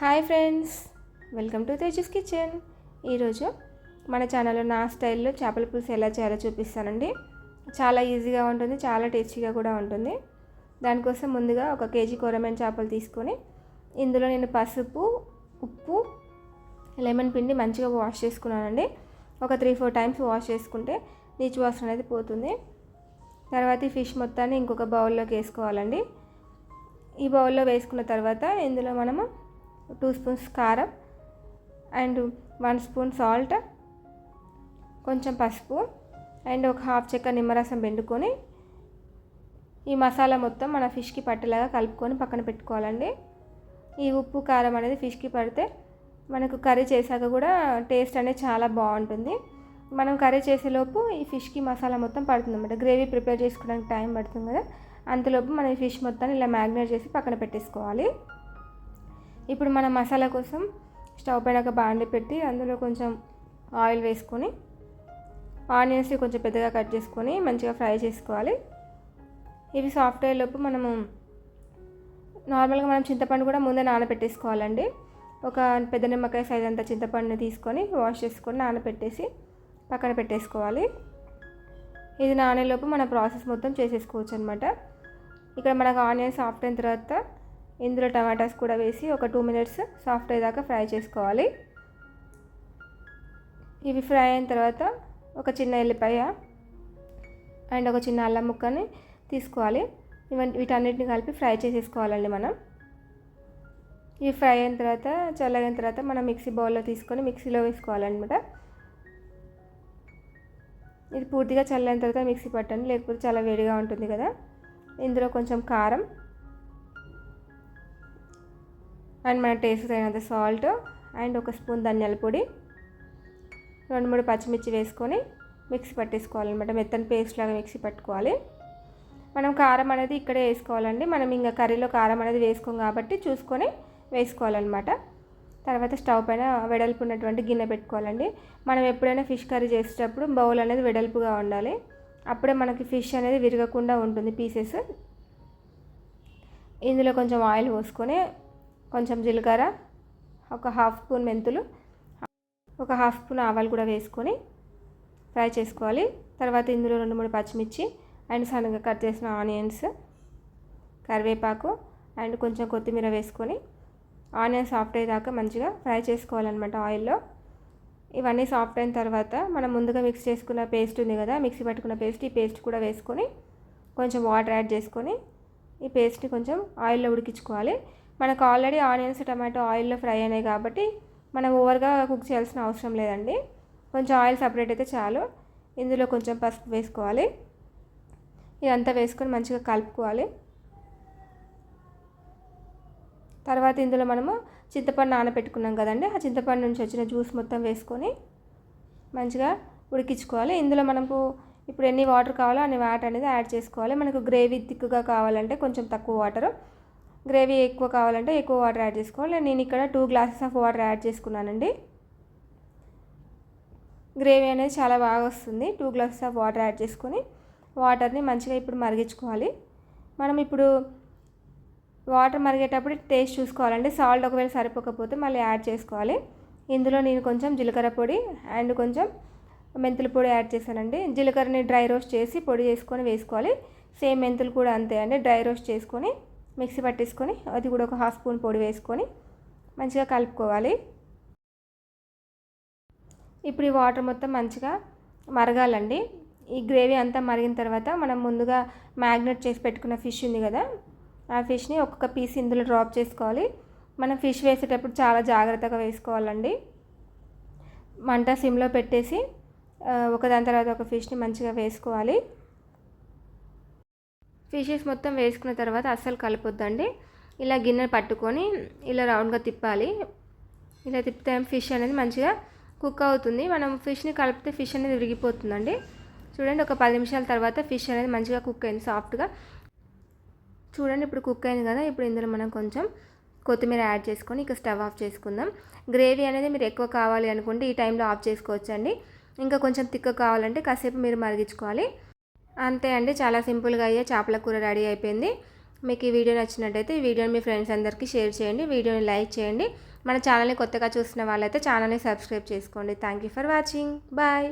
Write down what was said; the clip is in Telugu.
Hi friends welcome to Tejas kitchen. ఈరోజు మన ఛానల్లో నా స్టైల్లో చేపల పులుసు ఎలా చేయాలో చూపిస్తానండి. చాలా ఈజీగా ఉంటుంది చాలా టేస్టీగా కూడా ఉంటుంది. దానికోసం ముందుగా ఒక కేజీ కూరమైన చేపలు తీసుకొని ఇందులో నేను పసుపు ఉప్పు లెమన్ పిండి మంచిగా వాష్ చేసుకున్నానండి. ఒక త్రీ ఫోర్ టైమ్స్ వాష్ చేసుకుంటే నీచు వాసన అనేది పోతుంది. తర్వాత ఈ ఫిష్ మొత్తాన్ని ఇంకొక బౌల్లోకి వేసుకోవాలండి. ఈ బౌల్లో వేసుకున్న తర్వాత ఇందులో మనము టూ స్పూన్స్ కారం అండ్ వన్ స్పూన్ సాల్ట్ కొంచెం పసుపు అండ్ ఒక హాఫ్ చెక్క నిమ్మరసం పిండుకొని ఈ మసాలా మొత్తం మన ఫిష్కి పట్టేలాగా కలుపుకొని పక్కన పెట్టుకోవాలండి. ఈ ఉప్పు కారం అనేది ఫిష్కి పడితే మనకు కర్రీ చేశాక కూడా టేస్ట్ అనేది చాలా బాగుంటుంది. మనం కర్రీ చేసేలోపు ఈ ఫిష్కి మసాలా మొత్తం పడుతుంది అన్నమాట గ్రేవీ ప్రిపేర్ చేసుకోవడానికి టైం పడుతుంది కదా. అంతలోపు మనం ఈ ఫిష్ మొత్తాన్ని ఇలా మ్యాగ్నేట్ చేసి పక్కన పెట్టేసుకోవాలి. ఇప్పుడు మన మసాలా కోసం స్టవ్ పైన ఒక బాండి పెట్టి అందులో కొంచెం ఆయిల్ వేసుకొని ఆనియన్స్ కొంచెం పెద్దగా కట్ చేసుకొని మంచిగా ఫ్రై చేసుకోవాలి. ఇవి సాఫ్ట్ అయ్యేలోపు మనము నార్మల్గా మనం చింతపండు కూడా ముందే నానబెట్టేసుకోవాలండి. ఒక పెద్ద నిమ్మకాయ సైజ్ అంత చింతపండుని తీసుకొని వాష్ చేసుకొని నానబెట్టేసి పక్కన పెట్టేసుకోవాలి. ఇది నానేలోపు మన ప్రాసెస్ మొత్తం చేసేసుకోవచ్చు అనమాట ఇక్కడ మనకు ఆనియన్ సాఫ్ట్ అయిన తర్వాత ఇందులో టమాటాస్ కూడా వేసి ఒక టూ మినిట్స్ సాఫ్ట్ అయ్యేదాకా ఫ్రై చేసుకోవాలి. ఇవి ఫ్రై అయిన తర్వాత ఒక చిన్న ఎల్లిపాయ అండ్ ఒక చిన్న అల్లం ముక్కని తీసుకోవాలి. ఇవన్నీ వీటన్నిటిని కలిపి ఫ్రై చేసేసుకోవాలండి మనం. ఇవి ఫ్రై అయిన తర్వాత చల్లగిన తర్వాత మనం మిక్సీ బౌల్లో తీసుకొని మిక్సీలో వేసుకోవాలన్నమాట. ఇది పూర్తిగా చల్లైన తర్వాత మిక్సీ పట్టండి లేకపోతే చాలా వేడిగా ఉంటుంది కదా. ఇందులో కొంచెం కారం అండ్ మన టేస్ట్ తగినంత సాల్ట్ అండ్ ఒక స్పూన్ ధనియాల పొడి. రెండు మూడు పచ్చిమిర్చి వేసుకొని మిక్సీ పట్టేసుకోవాలన్నమాట. మెత్తని పేస్ట్ లాగా మిక్సీ పట్టుకోవాలి. మనం కారం అనేది ఇక్కడే వేసుకోవాలండి. మనం ఇంకా కర్రీలో కారం అనేది వేసుకోం కాబట్టి చూసుకొని వేసుకోవాలన్నమాట. తర్వాత స్టవ్ పైన వెడల్పు ఉన్నటువంటి గిన్నె పెట్టుకోవాలండి. మనం ఎప్పుడైనా ఫిష్ కర్రీ చేసేటప్పుడు బౌల్ అనేది వెడల్పుగా ఉండాలి. అప్పుడే మనకి ఫిష్ అనేది విరగకుండా ఉంటుంది పీసెస్. ఇందులో కొంచెం ఆయిల్ పోసుకొని కొంచెం జీలకర్ర ఒక హాఫ్ స్పూన్ మెంతులు ఒక హాఫ్ స్పూన్ ఆవాలు కూడా వేసుకొని ఫ్రై చేసుకోవాలి. తర్వాత ఇందులో రెండు మూడు పచ్చిమిర్చి అండ్ సన్నగా కట్ చేసిన ఆనియన్స్ కరివేపాకు అండ్ కొంచెం కొత్తిమీర వేసుకొని ఆనియన్ సాఫ్ట్ అయ్యేదాకా మంచిగా ఫ్రై చేసుకోవాలన్నమాట ఆయిల్లో. ఇవన్నీ సాఫ్ట్ అయిన తర్వాత మనం ముందుగా మిక్స్ చేసుకున్న పేస్ట్ ఉంది కదా మిక్సీ పట్టుకున్న పేస్ట్ ఈ పేస్ట్ కూడా వేసుకొని కొంచెం వాటర్ యాడ్ చేసుకొని ఈ పేస్ట్ని కొంచెం ఆయిల్లో ఉడికించుకోవాలి. మనకు ఆల్రెడీ ఆనియన్స్ టమాటో ఆయిల్లో ఫ్రై అయినాయి కాబట్టి మనం ఓవర్గా కుక్ చేయాల్సిన అవసరం లేదండి. కొంచెం ఆయిల్ సపరేట్ అయితే చాలు. ఇందులో కొంచెం పసుపు వేసుకోవాలి. ఇదంతా వేసుకొని మంచిగా కలుపుకోవాలి. తర్వాత ఇందులో మనము చింతపండు నానబెట్టుకున్నాం కదండి. ఆ చింతపండు నుంచి వచ్చిన జ్యూస్ మొత్తం వేసుకొని మంచిగా ఉడికించుకోవాలి. ఇందులో మనకు ఇప్పుడు ఎన్ని వాటర్ కావాలో అన్ని వాటర్ అనేది యాడ్ చేసుకోవాలి. మనకు గ్రేవీ థిక్గా కావాలంటే కొంచెం తక్కువ వాటర్. గ్రేవీ ఎక్కువ కావాలంటే ఎక్కువ వాటర్ యాడ్ చేసుకోవాలి. నేను ఇక్కడ two glasses of water add చేసుకున్నానండి. గ్రేవీ అనేది చాలా బాగా వస్తుంది. Two glasses of water add చేసుకొని వాటర్ని మంచిగా ఇప్పుడు మరిగించుకోవాలి. మనం ఇప్పుడు వాటర్ మరిగేటప్పుడు టేస్ట్ చూసుకోవాలండి. సాల్ట్ ఒకవేళ సరిపోకపోతే మళ్ళీ యాడ్ చేసుకోవాలి. ఇందులో నేను కొంచెం జీలకర్ర పొడి అండ్ కొంచెం మెంతుల పొడి యాడ్ చేశానండి. జీలకర్రని డ్రై రోస్ట్ చేసి పొడి చేసుకొని వేసుకోవాలి. సేమ్ మెంతులు కూడా అంతే అండి. డ్రై రోస్ట్ చేసుకొని మిక్సీ పట్టేసుకొని అది కూడా ఒక హాఫ్ స్పూన్ పొడి వేసుకొని మంచిగా కలుపుకోవాలి. ఇప్పుడు ఈ వాటర్ మొత్తం మంచిగా మరగాలండి. ఈ గ్రేవీ అంతా మరిగిన తర్వాత మనం ముందుగా మ్యాగ్నెట్ చేసి పెట్టుకున్న ఫిష్ ఉంది కదా ఆ ఫిష్ని ఒక్కొక్క పీస్ ఇందులో డ్రాప్ చేసుకోవాలి. మనం ఫిష్ వేసేటప్పుడు చాలా జాగ్రత్తగా వేసుకోవాలండి. మంట సిమ్లో పెట్టేసి ఒకదాని తర్వాత ఒక ఫిష్ని మంచిగా వేసుకోవాలి. ఫిషెస్ మొత్తం వేసుకున్న తర్వాత అస్సలు కలపొద్దండి. ఇలా గిన్నె పట్టుకొని ఇలా రౌండ్గా తిప్పాలి. ఇలా తిప్పితే ఫిష్ అనేది మంచిగా కుక్ అవుతుంది. మనం ఫిష్ని కలిపితే ఫిష్ అనేది విరిగిపోతుందండి. చూడండి ఒక పది నిమిషాల తర్వాత ఫిష్ అనేది మంచిగా కుక్ అయింది సాఫ్ట్గా. చూడండి ఇప్పుడు కుక్ అయింది కదా ఇప్పుడు ఇందులో మనం కొంచెం కొత్తిమీర యాడ్ చేసుకొని ఇక స్టవ్ ఆఫ్ చేసుకుందాం. గ్రేవీ అనేది మీరు ఎక్కువ కావాలి అనుకుంటే ఈ టైంలో ఆఫ్ చేసుకోవచ్చండి. ఇంకా కొంచెం తిక్క కావాలంటే కాసేపు మీరు మరిగించుకోవాలి. అంతే అండి చాలా సింపుల్గా అయ్యే చేపల కూర రెడీ అయిపోయింది. మీకు ఈ వీడియో నచ్చినట్టయితే ఈ వీడియోని మీ ఫ్రెండ్స్ అందరికీ షేర్ చేయండి వీడియోని లైక్ చేయండి. మన ఛానల్ని కొత్తగా చూసిన వాళ్ళైతే ఛానల్ని సబ్స్క్రైబ్ చేసుకోండి. Thank you for watching. Bye.